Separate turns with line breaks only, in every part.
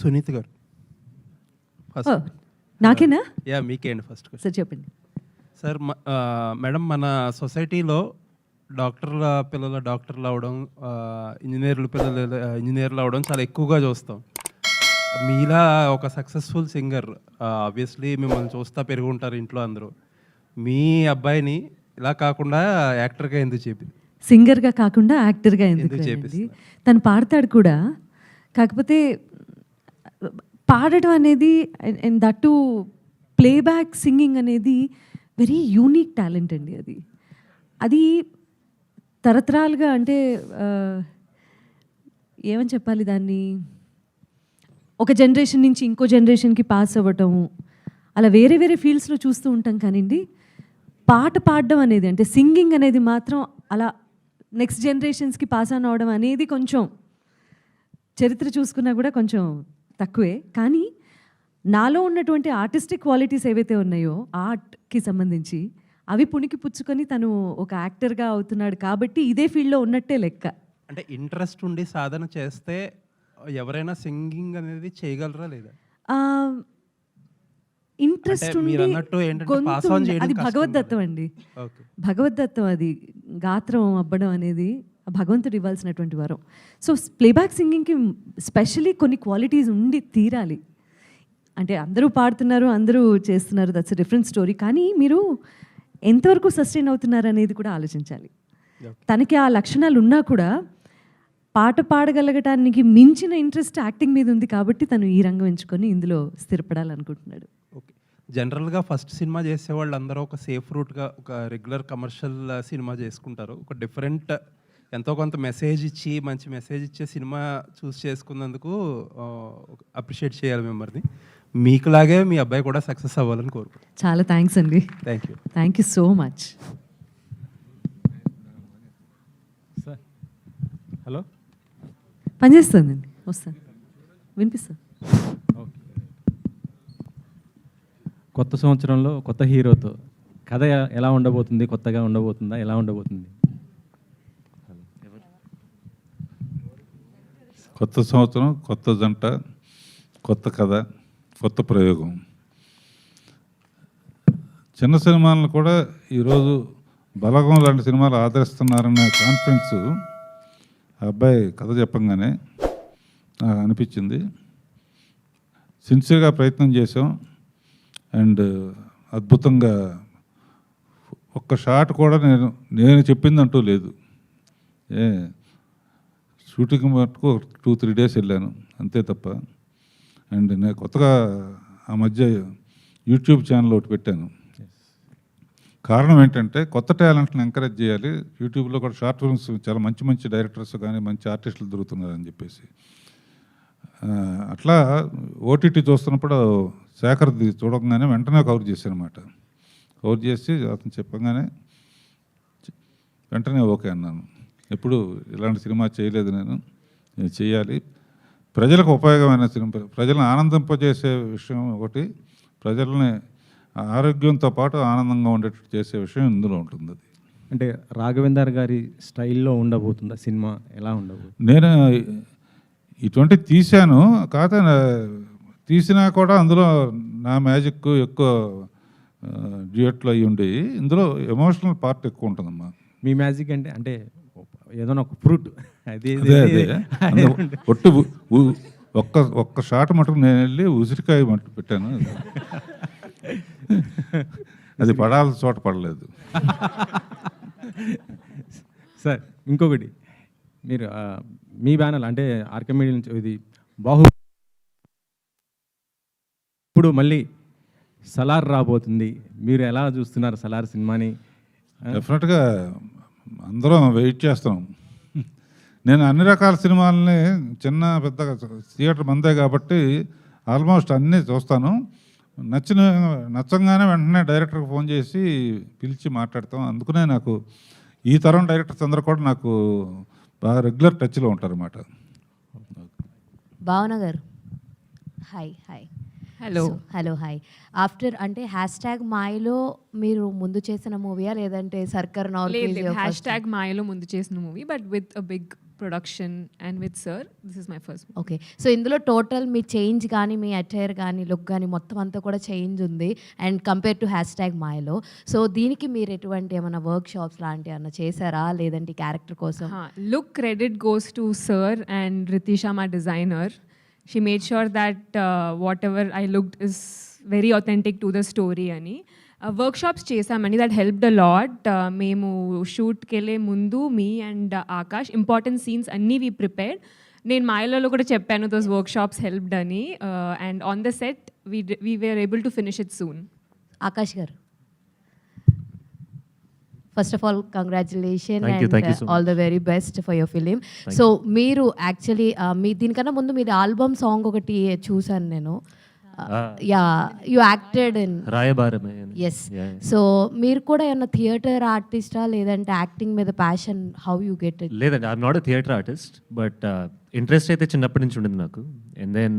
సునీత్ గారు.
నాకేనా?
యా మీకే అండి ఫస్ట్
సార్ చెప్పండి.
సార్ మేడం మన సొసైటీలో డాక్టర్ల పిల్లల డాక్టర్లు అవడం ఇంజనీర్ల పిల్లలు ఇంజనీర్లు అవడం చాలా ఎక్కువగా చూస్తాం. మీలా ఒక సక్సెస్ఫుల్ సింగర్ ఆబ్వియస్లీ మిమ్మల్ని చూస్తా పెరిగి ఉంటారు ఇంట్లో అందరూ. మీ అబ్బాయిని ఇలా కాకుండా యాక్టర్గా ఎందుకు చెప్పి
సింగర్గా కాకుండా యాక్టర్గా ఎందుకు?
చేపిస్తున్నారు?
తను పాడతాడు కూడా. కాకపోతే పాడటం అనేది అండ్ దట్టు ప్లేబ్యాక్ సింగింగ్ అనేది వెరీ యూనిక్ టాలెంట్ అండి అది. అది తరతరాలుగా అంటే ఏమని చెప్పాలి దాన్ని? ఒక జనరేషన్ నుంచి ఇంకో జనరేషన్కి పాస్ అవ్వటము అలా వేరే వేరే ఫీల్డ్స్లో చూస్తూ ఉంటాం కానివ్వండి పాట పాడడం అనేది అంటే సింగింగ్ అనేది మాత్రం అలా నెక్స్ట్ జనరేషన్స్కి పాస్ ఆన్ అవడం అనేది కొంచెం చరిత్ర చూసుకున్నా కూడా కొంచెం తక్కువే. కానీ నాలో ఉన్నటువంటి ఆర్టిస్టిక్ క్వాలిటీస్ ఏవైతే ఉన్నాయో ఆర్ట్కి సంబంధించి అవి పుణికి పుచ్చుకొని తను ఒక యాక్టర్గా అవుతున్నాడు కాబట్టి ఇదే ఫీల్డ్లో ఉన్నట్టే లెక్క.
అంటే ఇంట్రెస్ట్ ఉండి సాధన చేస్తే ఎవరైనా సింగింగ్ అనేది చేయగలరా లేదా?
ఇంట్రెస్ట్ ఉండి గొంతు అది
కదా.
అండి.
ఓకే.
భగవద్దత్తం అది. గాత్రం అబ్బడం అనేది భగవంతుడు ఇవ్వాల్సినటువంటి వరం. సో ప్లేబ్యాక్ సింగింగ్కి స్పెషలీ కొన్ని క్వాలిటీస్ ఉండి తీరాలి. అంటే అందరూ పాడుతున్నారు అందరూ చేస్తున్నారు దట్స్ డిఫరెంట్ స్టోరీ కానీ మీరు ఎంతవరకు సస్టైన్ అవుతున్నారు అనేది కూడా ఆలోచించాలి. తనకి ఆ లక్షణాలు ఉన్నా కూడా పాట పాడగలగటానికి మించిన ఇంట్రెస్ట్ యాక్టింగ్ మీద ఉంది కాబట్టి తను ఈ రంగం ఎంచుకొని ఇందులో స్థిరపడాలనుకుంటున్నాడు.
ఓకే జనరల్గా ఫస్ట్ సినిమా చేసే వాళ్ళు అందరూ ఒక సేఫ్ రూట్గా ఒక రెగ్యులర్ కమర్షియల్ సినిమా చేసుకుంటారు. ఒక డిఫరెంట్ ఎంతో కొంత మెసేజ్ ఇచ్చి మంచి మెసేజ్ ఇచ్చే సినిమా చూస్ చేసుకున్నందుకు అప్రిషియేట్ చేయాలి మిమ్మల్ని. మీకులాగే మీ అబ్బాయి కూడా సక్సెస్ అవ్వాలని కోరుకుంటున్నాను.
చాలా థ్యాంక్స్ అండి.
Thank you
thank you so much
sir hello
పనిచేస్తుందండి. వస్తాను. వినిపిస్తాను
ఓకే కొత్త సంవత్సరంలో కొత్త హీరోతో కథ ఎలా ఉండబోతుంది కొత్తగా ఉండబోతుందా ఎలా ఉండబోతుంది?
కొత్త సంవత్సరం కొత్త జంట కొత్త కథ కొత్త ప్రయోగం. చిన్న సినిమాలను కూడా ఈరోజు బలగం లాంటి సినిమాలు ఆదరిస్తున్నారనే కాన్ఫిడెన్స్ ఆ అబ్బాయి కథ చెప్పంగానే నాకు అనిపించింది. సిన్సియర్గా ప్రయత్నం చేసాం అండ్ అద్భుతంగా ఒక్క షాట్ కూడా నేను నేను చెప్పిందంటూ లేదు. ఏ షూటింగ్ మటుకు టూ త్రీ డేస్ వెళ్ళాను అంతే తప్ప. అండ్ నేను కొత్తగా ఆ మధ్య యూట్యూబ్ ఛానల్ ఒకటి పెట్టాను. కారణం ఏంటంటే కొత్త టాలెంట్ని ఎంకరేజ్ చేయాలి. యూట్యూబ్లో కూడా షార్ట్ ఫిల్మ్స్ చాలా మంచి మంచి డైరెక్టర్స్ కానీ మంచి ఆర్టిస్టులు దొరుకుతున్నారని చెప్పేసి. అట్లా ఓటీటీ చూస్తున్నప్పుడు శేఖర్ది చూడగానే వెంటనే కవర్ చేశాను కవర్ చేసి అతను చెప్పగానే వెంటనే ఓకే అన్నాను. ఎప్పుడు ఇలాంటి సినిమా చేయలేదు నేను. చేయాలి. ప్రజలకు ఉపయోగమైన సినిమా ప్రజలను ఆనందింపజేసే విషయం ఒకటి ప్రజల్ని ఆరోగ్యంతో పాటు ఆనందంగా ఉండేటట్టు చేసే విషయం ఇందులో ఉంటుంది అది.
అంటే రాఘవేందర్ గారి స్టైల్లో ఉండబోతుందా సినిమా? ఎలా ఉండబోతుంది?
నేను ఇటువంటి తీశాను కాకపోతే తీసినా కూడా అందులో నా మ్యాజిక్ ఎక్కువ డ్యూయట్లు అయి ఉండి ఇందులో ఎమోషనల్ పార్ట్ ఎక్కువ ఉంటుందమ్మా.
మీ మ్యాజిక్ అంటే అంటే ఏదైనా ఒక ఫ్రూట్. అది
ఒట్టు ఒక్క ఒక్క షాట్ మటుకు నేను వెళ్ళి ఉసిరికాయ మటుకు పెట్టాను. అది పడాల్సిన చోట పడలేదు.
సార్ ఇంకొకటి. మీరు మీ బ్యానర్ అంటే ఆర్కమీడి నుంచి ఇది బాహు ఇప్పుడు మళ్ళీ సలార్ రాబోతుంది. మీరు ఎలా చూస్తున్నారు సలార్ సినిమాని?
డెఫినెట్గా అందరం వెయిట్ చేస్తాం నేను అన్ని రకాల సినిమాలని చిన్న పెద్ద థియేటర్ మందే కాబట్టి ఆల్మోస్ట్ అన్నీ చూస్తాను. నచ్చిన నచ్చంగానే వెంటనే డైరెక్టర్కి ఫోన్ చేసి పిలిచి మాట్లాడతాం. అందుకనే నాకు ఈ తరం డైరెక్టర్స్ అందరూ కూడా నాకు బాగా రెగ్యులర్ టచ్లో ఉంటారు అన్నమాట
భావన గారు hi hi.
Hello
hello hi after అంటే హ్యాష్ ట్యాగ్ మాయలో మీరు ముందు చేసిన మూవీయా లేదంటే సర్కర్
హ్యాష్ ట్యాగ్ మాయలో ముందు చేసిన movie but with a big and with Sir. This is my first movie.
Okay so ఇందులో టోటల్ మీ చేంజ్ కానీ మీ అటైర్ కానీ లుక్ కానీ మొత్తం అంతా కూడా చేంజ్ ఉంది. And compare to hash tag మాయలో. సో దీనికి మీరు ఎటువంటి ఏమైనా వర్క్ షాప్స్ లాంటివి ఏమైనా చేశారా? లేదంటే క్యారెక్టర్ కోసం?
Huh. Look credit goes to Sir and Ritisha, my she She made sure that ever I looked is very very to the story అని వర్క్షాప్స్ చేసామని దట్ హెల్ప్ ద లాట్ మేము షూట్కి వెళ్ళే ముందు మీ అండ్ ఆకాష్ ఇంపార్టెంట్ సీన్స్ అన్నీ we prepared నేను మాయలలో కూడా చెప్పాను దోస్ వర్క్షాప్స్ హెల్ప్డ్ అని and on the set we we were able to finish it soon
Akash గారు. First of all congratulation and all the very best for your film so మీరు actually మీ దీనికన్నా ముందు మీరు ఆల్బమ్ సాంగ్ ఒకటి చూసాను నేను. యా యు యాక్టెడ్ ఇన్
రాయబారమే
ఎస్ సో మీరు కూడా ఏమన్నా థియేటర్ ఆర్టిస్టా లేదంటే యాక్టింగ్ మీద passion how you get it
లేదండి I'm not theatre artist but interest అయితే చిన్నప్పటి నుంచి ఉండింది నాకు. అండ్ దెన్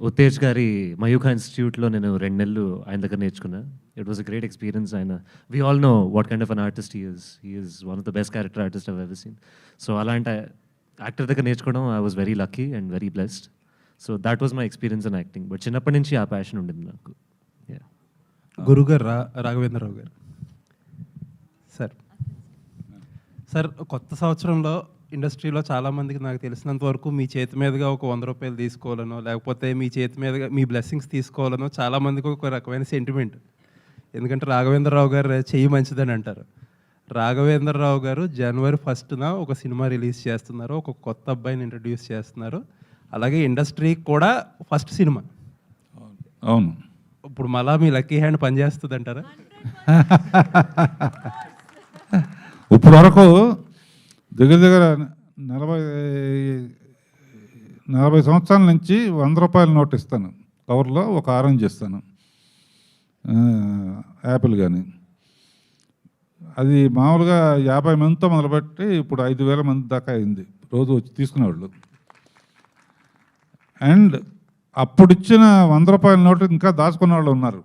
ఉత్తేజ్ గారి మయూఖా ఇన్స్టిట్యూట్లో నేను రెండు నెలలు ఆయన దగ్గర నేర్చుకున్నా. It was a great experience ఆయన. We all know what kind of an artist is is one of the best character artist of ever seen so అలాంటి యాక్టర్ దగ్గర నేర్చుకోవడం I was very lucky and very blessed so that was my experience in acting but చిన్నప్పటి నుంచి ఆ passion ఉండింది నాకు.
గురుగారు రా రాఘవేంద్రరావు గారు. సార్. సార్ కొత్త సంవత్సరంలో ఇండస్ట్రీలో చాలామందికి నాకు తెలిసినంత వరకు మీ చేతి మీదుగా ఒక వంద రూపాయలు తీసుకోవాలనో లేకపోతే మీ చేతి మీదుగా మీ బ్లెస్సింగ్స్ తీసుకోవాలనో చాలామందికి ఒక రకమైన సెంటిమెంట్ ఎందుకంటే రాఘవేంద్రరావు గారు చెయ్యి మంచిదని అంటారు. రాఘవేంద్రరావు గారు జనవరి ఫస్ట్న ఒక సినిమా రిలీజ్ చేస్తున్నారు. ఒక కొత్త అబ్బాయిని ఇంట్రడ్యూస్ చేస్తున్నారు. అలాగే ఇండస్ట్రీకి కూడా ఫస్ట్ సినిమా.
అవును.
ఇప్పుడు మళ్ళా మీ లక్కీ హ్యాండ్ పనిచేస్తుంది అంటారా
ఇప్పుడు వరకు దగ్గర దగ్గర నలభై నలభై సంవత్సరాల నుంచి వంద రూపాయల నోట్ ఇస్తాను. కవర్లో ఒక ఆరెంజ్ ఇస్తాను. యాపిల్ కానీ అది మామూలుగా యాభై మందితో మొదలుపెట్టి ఇప్పుడు ఐదు వేల మంది దాకా అయింది. రోజు వచ్చి తీసుకునేవాళ్ళు. అండ్ అప్పుడు ఇచ్చిన వంద రూపాయల నోటు ఇంకా దాచుకున్న వాళ్ళు ఉన్నారు.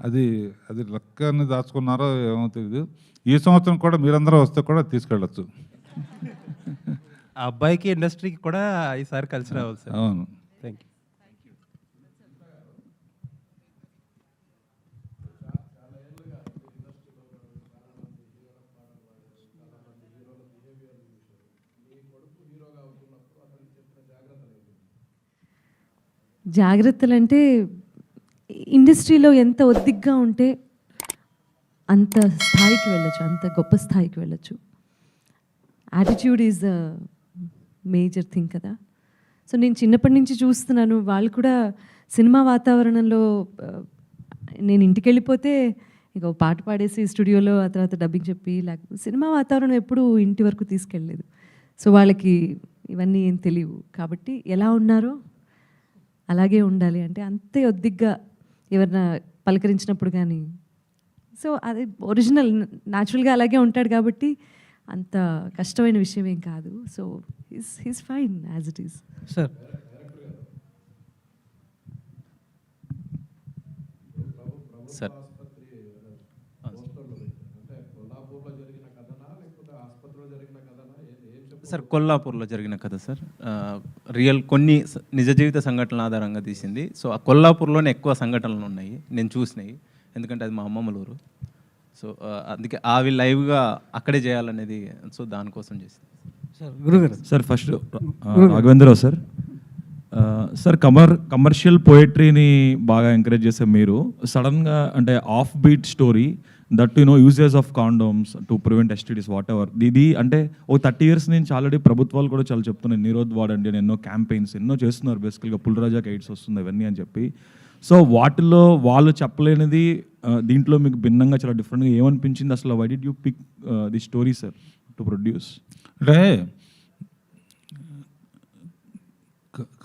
అది అది లక్కని దాచుకున్నారో ఏమో తెలియదు ఈ సంవత్సరం కూడా మీరందరూ వస్తే కూడా తీసుకెళ్ళచ్చు.
ఆ అబ్బాయికి ఇండస్ట్రీకి కూడా ఈసారి కలిసి రావాలి సార్.
అవును.
థ్యాంక్ యూ
జాగ్రత్తలు అంటే ఇండస్ట్రీలో ఎంత ఒద్దిగ్గా ఉంటే అంత స్థాయికి వెళ్ళొచ్చు అంత గొప్ప స్థాయికి వెళ్ళొచ్చు. Attitude is the major thing కదా. సో నేను చిన్నప్పటి నుంచి చూస్తున్నాను వాళ్ళు కూడా సినిమా వాతావరణంలో నేను ఇంటికి వెళ్ళిపోతే ఇక పాట పాడేసి స్టూడియోలో ఆ తర్వాత డబ్బింగ్ చెప్పి లేకపోతే సినిమా వాతావరణం ఎప్పుడూ ఇంటి వరకు తీసుకెళ్ళలేదు. సో వాళ్ళకి ఇవన్నీ ఏం తెలియవు. కాబట్టి ఎలా ఉన్నారో అలాగే ఉండాలి అంటే అంతే ఒద్దిగ్గా ఎవరిన పలకరించినప్పుడు కానీ. సో అది ఒరిజినల్ న్యాచురల్గా అలాగే ఉంటాడు కాబట్టి అంత కష్టమైన విషయం ఏం కాదు. So his his fine as it is
sir
sir sir కొల్లాపూర్లో జరిగిన కథ సార్. రియల్ కొన్ని నిజ జీవిత సంఘటనల ఆధారంగా తీసింది. సో ఆ కొల్లాపూర్లోనే ఎక్కువ సంఘటనలు ఉన్నాయి నేను చూసినాయి ఎందుకంటే అది మా అమ్మమ్మల ఊరు. సో అందుకే అవి లైవ్గా అక్కడే చేయాలనేది సో దానికోసం చేసింది.
Sir first Raghavendra Rao sir. Sir commer commercial పోయట్రీని బాగా ఎంకరేజ్ చేసే మీరు సడన్గా అంటే off beat story that you know uses of condoms to prevent STDs whatever ఇది అంటే ఓ థర్టీ ఇయర్స్ నుంచి ఆల్రెడీ ప్రభుత్వాలు కూడా చాలా చెప్తున్నాయి. నిరోధ్ వాడండి అని ఎన్నో క్యాంపెయిన్స్ ఎన్నో చేస్తున్నారు బేసికల్గా పుల్రాజాకి ఎయిడ్స్ వస్తుంది అవన్నీ అని చెప్పి. సో వాటిలో వాళ్ళు చెప్పలేనిది uh, దీంట్లో మీకు భిన్నంగా చాలా డిఫరెంట్గా ఏమనిపించింది? అసలు why did you pick the story sir to produce
అంటే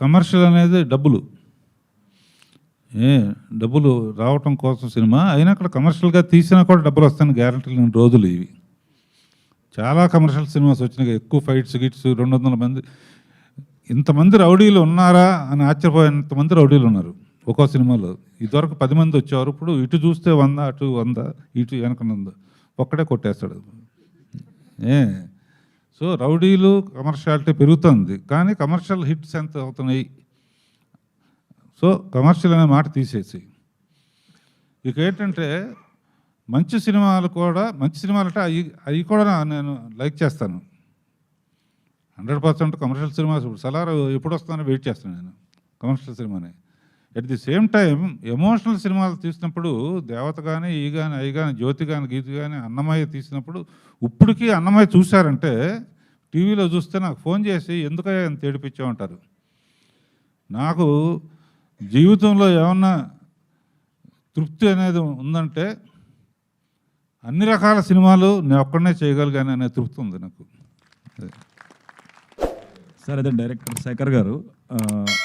కమర్షియల్ అనేది డబ్బులు. ఏ డబ్బులు రావటం కోసం సినిమా. అయినా అక్కడ కమర్షియల్గా తీసినా కూడా డబ్బులు వస్తాయని గ్యారంటీ లేని రోజులు ఇవి. చాలా కమర్షియల్ సినిమాస్ వచ్చినాయి. ఎక్కువ ఫైట్స్ గిట్స్ రెండు వందల మంది. ఇంతమంది రౌడీలు ఉన్నారా అని ఆశ్చర్యపోయేంతమంది రౌడీలు ఉన్నారు ఒక్కో సినిమాలో. ఇదివరకు పది మంది వచ్చేవారు. ఇప్పుడు ఇటు చూస్తే వంద అటు వంద ఇటు వెనకనుంద ఒక్కడే కొట్టేస్తాడు. ఏ సో రౌడీలు కమర్షియాలిటీ పెరుగుతుంది. కానీ కమర్షియల్ హిట్స్ ఎంత అవుతున్నాయి? సో కమర్షియల్ అనే మాట తీసేసి. ఇక ఏంటంటే మంచి సినిమాలు కూడా మంచి సినిమాలు అంటే అవి అవి కూడా నేను లైక్ చేస్తాను. Hundred percent commercial cinema Salaar ఎప్పుడు వస్తుందని వెయిట్ చేస్తాను నేను కమర్షియల్ సినిమాని. At the same time emotional సినిమాలు తీసినప్పుడు దేవత కానీ ఈ కానీ అవి కానీ జ్యోతి కానీ గీతి కానీ అన్నమయ్య తీసినప్పుడు ఇప్పటికీ అన్నమయ్య చూశారంటే టీవీలో చూస్తే నాకు ఫోన్ చేసి ఎందుకయ్యా ఎంత ఏడిపించామంటారు నాకు జీవితంలో ఏమన్నా తృప్తి అనేది ఉందంటే అన్ని రకాల సినిమాలు నేను ఒక్కడనే చేయగలిగాను అనే తృప్తి ఉంది నాకు.
సార్ అదే డైరెక్టర్ శేఖర్ గారు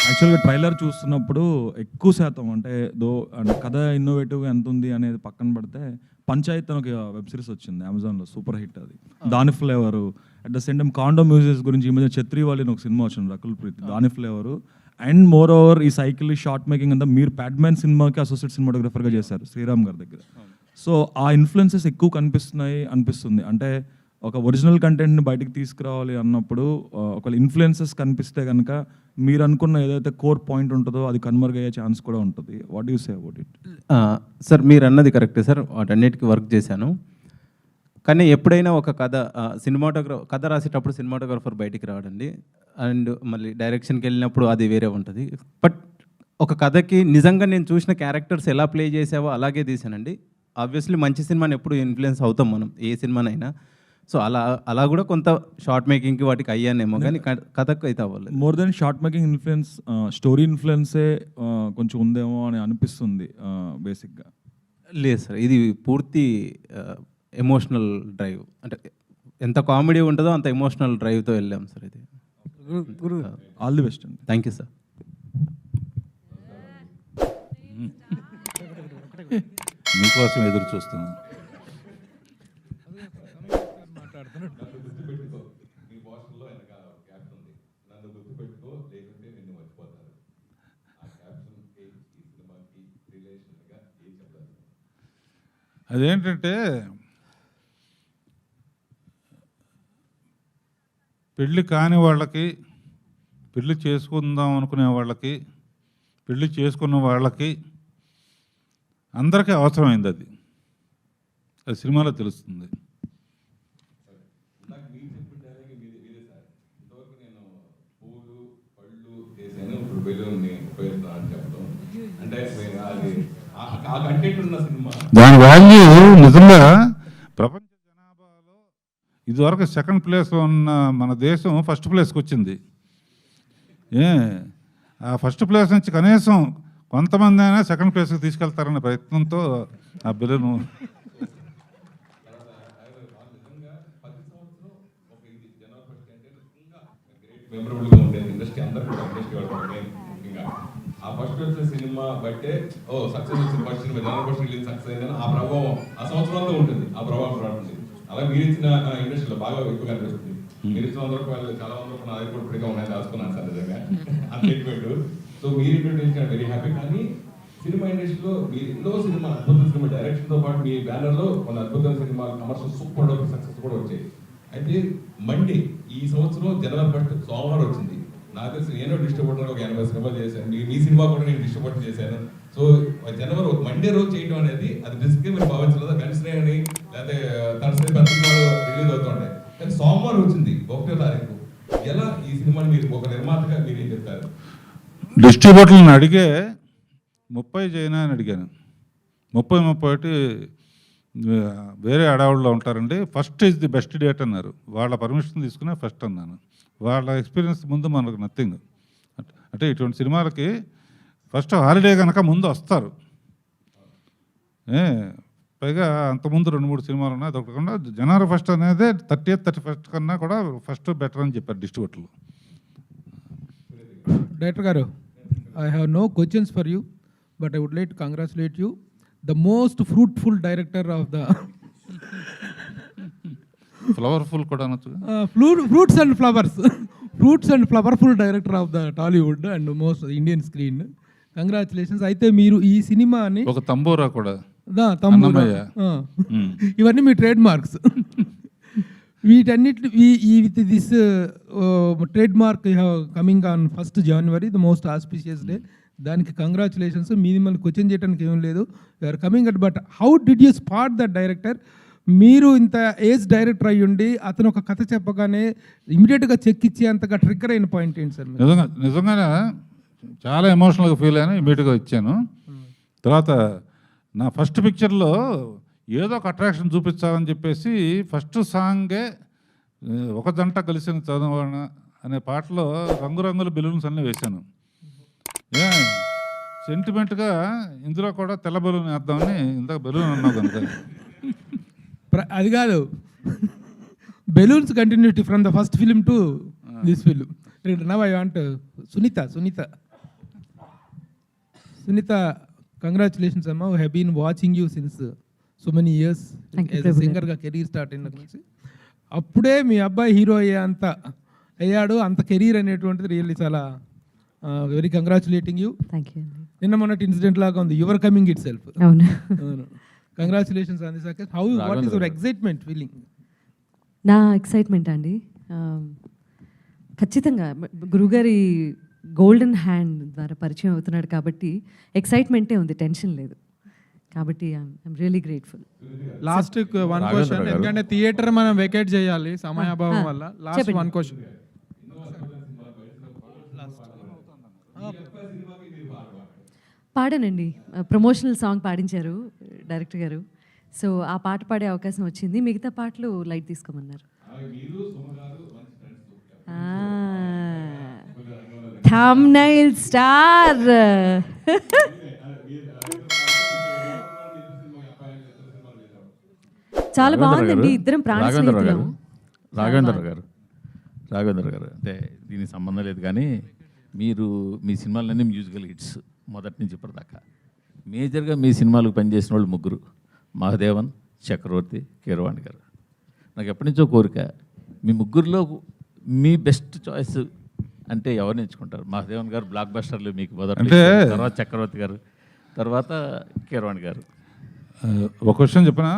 యాక్చువల్గా ట్రైలర్ చూస్తున్నప్పుడు ఎక్కువ శాతం అంటే దో అంటే కథ ఇన్నోవేటివ్గా ఎంత ఉంది అనేది పక్కన పడితే పంచాయత్ అని ఒక వెబ్ సిరీస్ వచ్చింది అమెజాన్లో సూపర్ హిట్ అది. దాని flavour at the same time condor మ్యూజిక్స్ గురించి ఈ మధ్య ఛత్రి వాళ్ళని ఒక సినిమా వచ్చింది రకుల్ ప్రీత్ దాని ఫ్లేవరు అండ్ మోర్ ఓవర్ ఈ సైకిల్ షార్ట్ మేకింగ్ అంతా మీరు ప్యాడ్మ్యాన్ సినిమాకి అసోసియేట్ సినిమాటోగ్రఫర్గా చేశారు శ్రీరామ్ గారి దగ్గర. సో ఆ ఇన్ఫ్లుయెన్సెస్ ఎక్కువ కనిపిస్తున్నాయి అనిపిస్తుంది. అంటే ఒక ఒరిజినల్ కంటెంట్ని బయటికి తీసుకురావాలి అన్నప్పుడు ఆ, ఒకవేళ ఇన్ఫ్లుయెన్సెస్ కనిపిస్తే కనుక మీరు అనుకున్న ఏదైతే కోర్ పాయింట్ ఉంటుందో అది కన్వర్గ్ అయ్యే ఛాన్స్ కూడా ఉంటుంది. What you say about it
sir మీరు అన్నది కరెక్టే సార్. వాటన్నిటికీ వర్క్ చేశాను. కానీ ఎప్పుడైనా ఒక కథ సినిమాటోగ్రఫర్ కథ రాసేటప్పుడు సినిమాటోగ్రఫర్ బయటికి రావడండి అండ్ మళ్ళీ డైరెక్షన్కి వెళ్ళినప్పుడు అది వేరే ఉంటుంది. బట్ ఒక కథకి నిజంగా నేను చూసిన క్యారెక్టర్స్ ఎలా ప్లే చేసావో అలాగే తీసానండి ఆబ్వియస్లీ మంచి సినిమాని ఎప్పుడు ఇన్ఫ్లుయెన్స్ అవుతాం మనం ఏ సినిమానైనా. సో అలా అలా కూడా కొంత షార్ట్ మేకింగ్కి వాటికి అయ్యానేమో కానీ కథకు అయితే అవ్వలేదు.
More than short making influence story ఇన్ఫ్లుయెన్సే కొంచెం ఉందేమో అని అనిపిస్తుంది బేసిక్గా.
లేదు సార్ ఇది పూర్తి ఎమోషనల్ డ్రైవ్ అంటే ఎంత కామెడీ ఉంటుందో అంత ఎమోషనల్ డ్రైవ్తో వెళ్ళాం సార్ ఇది.
ఆల్ ది బెస్ట్ అండి.
థ్యాంక్ యూ సార్
మీకోసం ఎదురు చూస్తున్నాను. అదేంటంటే పెళ్ళి కాని వాళ్ళకి పెళ్ళి చేసుకుందాం అనుకునే వాళ్ళకి పెళ్ళి చేసుకున్న వాళ్ళకి అందరికీ అవసరమైంది అది. అది సినిమాలో తెలుస్తుంది. దాని వాల్యూ నిజంగా ప్రపంచ ఇదివరకు సెకండ్ ప్లేస్లో ఉన్న మన దేశం ఫస్ట్ ప్లేస్కి వచ్చింది. ఏ ఆ ఫస్ట్ ప్లేస్ నుంచి కనీసం కొంతమంది అయినా సెకండ్ ప్లేస్కి తీసుకెళ్తారనే ప్రయత్నంతో ఆ బిల్లును
మెమరబుల్ ఉండేది ఇండస్ట్రీ అందరూ ఇండస్ట్రీ వాళ్ళు ముఖ్యంగా. ఆ ఫస్ట్ వచ్చిన సినిమా బట్టే ఓ సక్సెస్ వచ్చిన first cinema general first release success అయిందని ఆ ప్రభావం ఆ సంవత్సరంలో ఉంటుంది. ఆ ప్రభావం పడుతుంది అలా మీరు ఇచ్చిన ఇండస్ట్రీలో బాగా ఎక్కువ కనిపిస్తుంది. మీరు ఇచ్చిన వంద రూపాయలు చాలా వంద రూపాయలు దగ్గర కూడా ఇప్పటికే ఉన్నాయి దాచుకున్నాను సార్ నిజంగా. అంత ఎక్కువ సో మీరు ఇంట్రొడ్యూస్ వెరీ హ్యాపీ కానీ సినిమా ఇండస్ట్రీలో మీరు ఎన్నో సినిమా అద్భుత సినిమా డైరెక్షన్తో పాటు మీ బ్యానర్లో కొన్ని అద్భుతమైన cinema commercial super duper success కూడా వచ్చాయి. అయితే మండే ఈ సంవత్సరం జనవరి ఫస్ట్ సోమవారం వచ్చింది. నాకు తెలిసి నేను డిస్ట్రిబ్యూటర్ ఒక ఎనభై సినిమాలు చేశాను. మీ మీ సినిమా కూడా నేను డిస్ట్రిబ్యూట్ చేశాను. సో జనవరి ఒక మండే రోజు చేయడం అనేది అది రిస్క్ మీరు భావించలేదు? కన్సిడర్ అని లేకపోతే తనసరి పత్రికలు రిలీజ్ అవుతుండే కానీ సోమవారం వచ్చింది ఒకటో తారీఖు. ఎలా ఈ సినిమాని మీరు ఒక నిర్మాతగా మీరు ఏం చెప్తారు?
డిస్ట్రిబ్యూటర్లను అడిగే ముప్పై చేయనా అని అడిగాను. ముప్పై ముప్పై ఒకటి వేరే అడవుల్లో ఉంటారండి. First is the best date అన్నారు. వాళ్ళ పర్మిషన్ తీసుకునే ఫస్ట్ అన్నాను. వాళ్ళ ఎక్స్పీరియన్స్ ముందు మనకు నథింగ్ అంటే ఇటువంటి సినిమాలకి ఫస్ట్ హాలిడే కనుక ముందు వస్తారు. ఏ పైగా అంతకుముందు రెండు మూడు సినిమాలు ఉన్నాయి. అదొకటి కాకుండా జనవరి ఫస్ట్ అనేది థర్టీ ఎయిత్ థర్టీ ఫస్ట్ కన్నా కూడా ఫస్ట్ బెటర్ అని చెప్పారు డిస్ట్రిబ్యూటర్లు
డైరెక్టర్ గారు I have no questions for you but I would like to congratulate you the most fruitful director of the
flowerful కూడా
uh, fruits and flowers, fruits and flowerful director of the Tollywood and most Indian screen. Congratulations అయితే మీరు ఈ సినిమాని
ఒక తంబూరా కూడా
దా.
మ్మ్.
ఇవన్నీ మీ trade marks వీటన్నిటి ఈ with this trade mark coming on first January the most auspicious day దానికి కంగ్రాచులేషన్స్ మినిమల్ క్వశ్చన్ చేయడానికి ఏం లేదు. Are coming at but how did you spot the director మీరు ఇంత ఏజ్ డైరెక్టర్ అయ్యి ఉండి అతను ఒక కథ చెప్పగానే ఇమీడియట్గా చెక్ ఇచ్చేంతగా ట్రిగ్గర్ అయిన పాయింట్ ఏంటి సార్?
నిజంగా నిజంగానే చాలా ఎమోషనల్గా ఫీల్ అయ్యాను ఇమీడియట్గా ఇచ్చాను. తర్వాత నా ఫస్ట్ పిక్చర్లో ఏదో ఒక అట్రాక్షన్ చూపించాలని చెప్పేసి ఫస్ట్ సాంగే ఒక జంట కలిసిన చదవన అనే పాటలో రంగురంగుల బెలూన్స్ అన్నీ వేశాను. సెంటిమెంట్గా ఇందులో కూడా తెల్ల బెలూన్ వేద్దామని ఇందాక బెలూన్ అన్నావు కనుక.
ప్ర- అది కాదు. Balloons continuity from the first film to this film. Now I want Sunitha Sunitha. Sunitha congratulations అమ్మ. Have been watching you since so many years. సింగర్గా కెరీర్ స్టార్ట్ అయిన నుంచి. అప్పుడే మీ అబ్బాయి హీరో అయ్యే అంత అయ్యాడు. అంత కెరీర్ అనేటువంటిది రియల్లీ చాలా very congratulating you
thank you అండి
నిన్న మొన్నటి ఇన్సిడెంట్ లాగా ఉంది. యువర్ కమింగ్ ఇట్ సెల్ఫ్
అవును.
Congratulations on this how what is your excitement feeling
నా ఎక్సైట్మెంట్ అండి um, ఖచ్చితంగా గురుగారి గోల్డెన్ హ్యాండ్ ద్వారా పరిచయం అవుతున్నాడు కాబట్టి ఎక్సైట్మెంటే ఉంది టెన్షన్ లేదు. కాబట్టి I'm really grateful
last one question ఎందుకంటే థియేటర్ మనం వెకేట్ చేయాలి సమయాభావం వల్ల. లాస్ట్. వన్ క్వశ్చన్
పాడానండి. ప్రమోషనల్ సాంగ్ పాడించారు డైరెక్టర్ గారు. సో ఆ పాట పాడే అవకాశం వచ్చింది. మిగతా పాటలు లైట్ తీసుకోమన్నారు. Thumbnail star. చాలా బాగుందండి. ఇద్దరం ప్రాణ
రాఘవేంద్ర గారు?
స్నేహితులం
రాఘవేంద్ర గారు? రాఘవేంద్ర గారు? అంటే దీనికి సంబంధం లేదు కానీ మీరు మీ సినిమాలన్నీ మ్యూజికల్ హిట్స్. మొదటి నుంచి ఇప్పటిదాకా. మేజర్గా మీ సినిమాలకు పనిచేసిన వాళ్ళు ముగ్గురు. మహదేవన్ చక్రవర్తి కీరవాణి గారు. నాకు ఎప్పటి నుంచో కోరిక మీ ముగ్గురులో మీ బెస్ట్ చాయిస్ అంటే ఎవరిని ఎంచుకుంటారు మహదేవన్ గారు బ్లాక్ బస్టర్లు మీకు మొదటి తర్వాత చక్రవర్తి గారు తర్వాత కీరవాణి గారు.
ఒక విషయం చెప్పిన?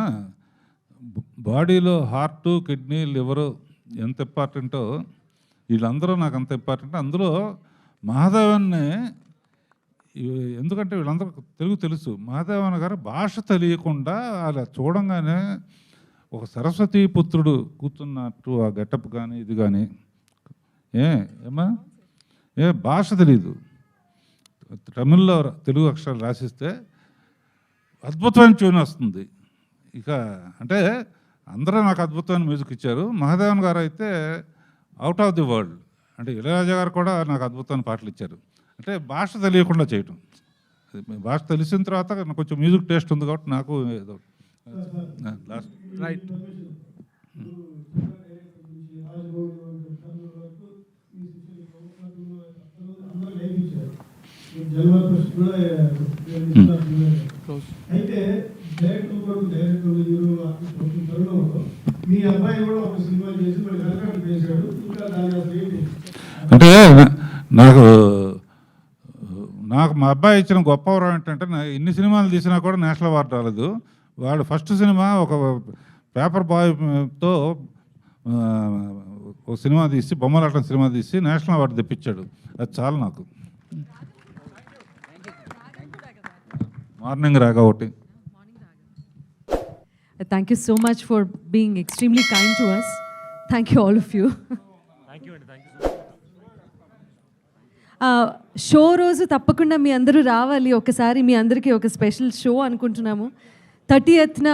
బాడీలో హార్ట్ కిడ్నీ లివరు ఎంత ఇంపార్టెంటో వీళ్ళందరూ నాకు అంత ఇంపార్టెంట్ అందులో మహాదేవన్ని ఎందుకంటే వీళ్ళందరూ తెలుగు తెలుసు. మహాదేవన్ గారు భాష తెలియకుండా అలా చూడంగానే ఒక సరస్వతి పుత్రుడు కూర్చున్నట్టు ఆ గెటప్ కానీ ఇది కానీ ఏ ఏమా ఏ భాష తెలియదు తమిళ్ళో తెలుగు అక్షరాలు రాసిస్తే అద్భుతమైన ట్యూన్ వస్తుంది. ఇక అంటే అందరూ నాకు అద్భుతమైన మ్యూజిక్ ఇచ్చారు. మహాదేవన్ గారు అయితే అవుట్ ఆఫ్ ది వరల్డ్. అంటే ఇళయరాజా గారు కూడా నాకు అద్భుతమైన పాటలు ఇచ్చారు. అంటే భాష తెలియకుండా చేయటం. అది భాష తెలిసిన తర్వాత నాకు కొంచెం మ్యూజిక్ టేస్ట్ ఉంది కాబట్టి నాకు ఏదో లాస్ట్
రైట్
అయితే డైరెక్టర్ కూడా డైరెక్టర్ హీరో ఆర్టిస్ట్ వచ్చిన తరుణంలో మీ అబ్బాయి కూడా ఒక సినిమా చేసి మరి వెనకట్టు చేశాడు ఇంకా దాని అసలు ఏంటి
అంటే నాకు నాకు మా అబ్బాయి ఇచ్చిన గొప్ప వరం ఏంటంటే నా ఇన్ని సినిమాలు తీసినా కూడా నేషనల్ అవార్డు రాలేదు. వాడు ఫస్ట్ సినిమా ఒక పేపర్ బాయ్తో ఒక సినిమా తీసి బొమ్మలాటం సినిమా తీసి నేషనల్ అవార్డు తెప్పించాడు. అది చాలు నాకు. మార్నింగ్ రాగా ఒకటి.
Thank you so much for being extremely kind to us thank you all of you show రోజు తప్పకుండా మీ అందరూ రావాలి. ఒకసారి మీ అందరికీ ఒక స్పెషల్ షో అనుకుంటున్నాము. Thirty eighth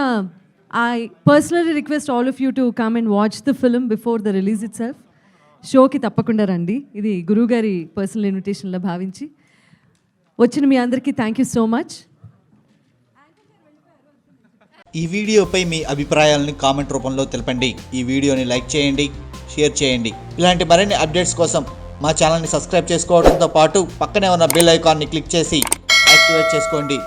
I personally request all of you to come and watch the film before the release self షోకి తప్పకుండా రండి. ఇది గురువుగారి పర్సనల్ ఇన్విటేషన్లో భావించి. వచ్చిన మీ అందరికీ థ్యాంక్ యూ సో మచ్
ఈ వీడియోపై మీ అభిప్రాయాలను కామెంట్ రూపంలో తెలపండి. ఈ వీడియోని లైక్ చేయండి షేర్ చేయండి. ఇలాంటి మరిన్ని అప్డేట్స్ కోసం మా ఛానల్ని సబ్స్క్రైబ్ చేసుకోవడంతో పాటు పక్కనే ఉన్న బెల్ ఐకాన్ని క్లిక్ చేసి యాక్టివేట్ చేసుకోండి.